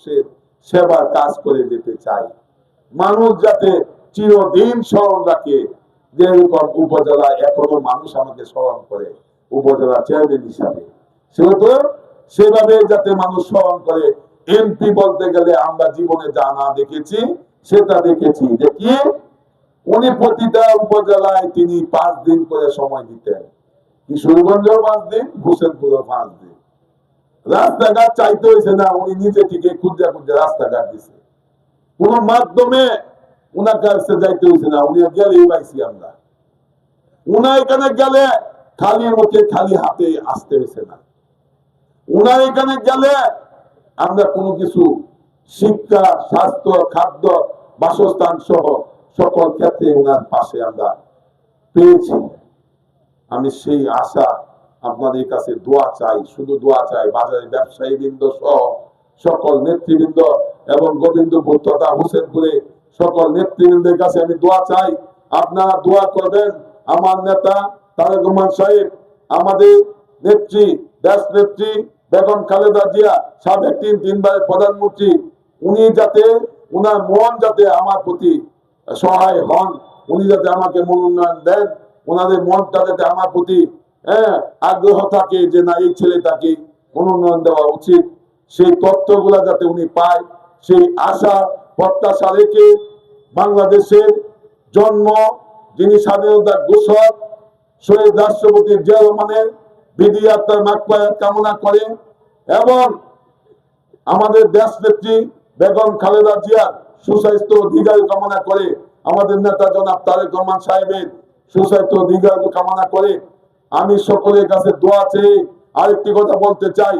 মানুষের সেবার কাজ করে যেতে চাই মানুষ যাতে চিরদিন স্মরণ রাখে, যে এরকম উপজেলা এখনও মানুষ আমাকে স্মরণ করে, উপজেলা চেয়ারম্যান হিসাবে। সেহেতু সেভাবে যাতে মানুষ স্মরণ করে, এমপি বলতে গেলে আমরা জীবনে যা না দেখেছি, সেটা দেখেছি। যে কি উনি প্রতিটা উপজেলায় তিনি পাঁচ দিন করে সময় দিতেন। কিশোরগঞ্জেও পাঁচ দিন, হোসেনপুরেও পাঁচ দিন। রাস্তাঘাট চাইতে হয়েছে না, উনি নিজে থেকে খুঁজে খুঁজে রাস্তাঘাট দিছে। কোন মাধ্যমে উনার যাইতে হয়েছে না, উনি গেলেই পাইছি আমরা। উনা এখানে গেলে খালি মুখে খালি হাতে আসতে হয়েছে না। উনা এখানে গেলে আমরা কোনো কিছু শিক্ষা, স্বাস্থ্য, খাদ্য, বাসস্থান সহ সকল ক্ষেত্রে উনার পাশে আমরা পেয়েছি। আমি সেই আশা আপনাদের কাছে দোয়া চাই, শুধু দোয়া চাই বাজারে ব্যবসায়ী বৃন্দ সহ সকল নেতৃবৃন্দ এবং গোবিন্দপুর তথা হোসেনপুরে সকল নেতৃবৃন্দের কাছে আমি দোয়া চাই। আপনারা দোয়া করবেন। আমার নেতা তারেক রহমান সাহেব, আমাদের নেত্রী, দেশ নেত্রী বেগম খালেদা জিয়া, সাবেক তিন তিনবারের প্রধানমন্ত্রী, উনি যাতে, উনার মন যাতে আমার প্রতি সহায় হন, উনি যাতে আমাকে মনোনয়ন দেন ওনাদের মনটা যাতে আমার প্রতি হ্যাঁ আগ্রহ থাকে যে না, এই ছেলেটাকে মনোনয়ন দেওয়া উচিত। সেই তথ্যগুলা যাতে উনি পায়, সেই আশা, প্রত্যাশা রেখে বাংলাদেশের জন্ম, যিনি স্বাধীনতা ঘোষক, শহীদ রাষ্ট্রপতি জিয়া রহমানের বিধি আত্মার মাকপায়াত কামনা করে, এবং আমাদের দেশ নেত্রী বেগম খালেদা জিয়ার সুস্বাস্থ্য দীর্ঘায়ু কামনা করে, আমাদের নেতা জনাব তারেক রহমান সাহেবের সুস্বাস্থ্য দীর্ঘায়ু কামনা করে আমি সকলের কাছে দোয়া চেয়ে আরেকটি কথা বলতে চাই।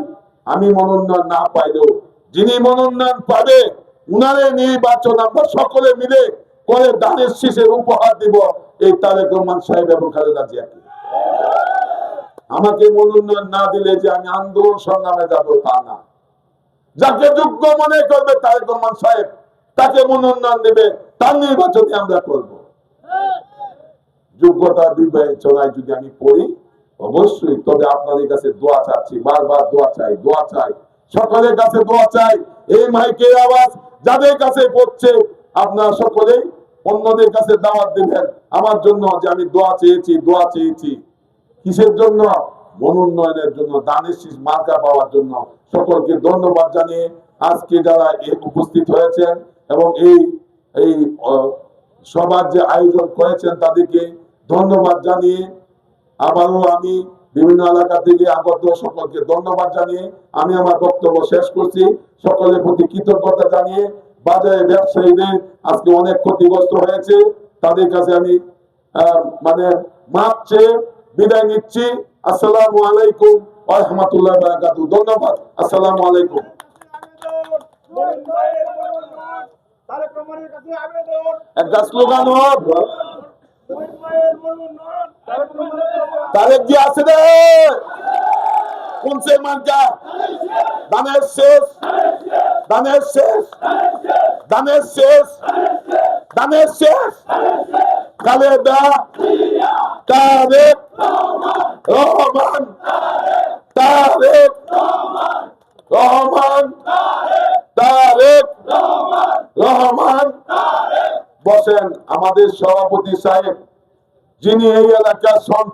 আমি মনোনয়ন না পাইলেও যিনি মনোনয়ন পাবে, উনারে নির্বাচন আমরা সকলে মিলে করে দানের শীষের উপহার দিব। এই তারেক রহমান সাহেব এবং খালেদা জিয়াকে। আমাকে মনোনয়ন না দিলে যে আমি আন্দোলন সংগ্রামে যাব তা না। যাকে যোগ্য মনে করবে তারেক রহমান সাহেব, তাকে মনোনয়ন দেবে, তার নির্বাচনে আমরা করব। যোগ্যতা বিবেচনায় যদি আমি পড়ি, অবশ্যই। তবে আপনাদের কাছে দোয়া চাচ্ছি, বারবার দোয়া চাই দোয়া চাই। সকলের কাছে দোয়া চাই, এই মাইকের আওয়াজ যাদের কাছে পড়ছে, আপনারা সকলেই অন্যদের কাছে দাওয়াত দিবেন। আমার জন্য যে আমি দোয়া চেয়েছি দোয়া চেয়েছি। কিসের জন্য? মনোন্নয়নের জন্য, দানের শীষ মার্কা পাওয়ার জন্য। সকলকে ধন্যবাদ জানিয়ে আজকে যারা উপস্থিত হয়েছেন এবং এই এই সবার যে আয়োজন করেছেন তাদেরকে ধন্যবাদ জানিয়ে আবারও আমি বিভিন্ন এলাকা থেকে আগত সকলকে ধন্যবাদ জানিয়ে আমি আমার বক্তব্য শেষ করছি। সকলের প্রতি কৃতজ্ঞতা জানিয়ে বাজারে ব্যবসায়ীদের আজকে অনেক ক্ষতিগ্রস্ত হয়েছে। তাদের কাছে আমি মানে মাপ চেয়ে বিদায় নিচ্ছি। আসসালামু আলাইকুম ওয়া রাহমাতুল্লাহি ধন্যবাদ। আসসালামু আলাইকুম। একটা স্লোগান হোক। তারেক জি আছে রে। কোন সে মার্কা দানের শেষ। দানের শেষ। দানের শেষ। দানের শেষ। খালেদা তারেক রহমান। তারেক রহমান। তারেক রহমান। বসেন আমাদের সভাপতি সাহেব। যিনি এই এলাকার সন্তান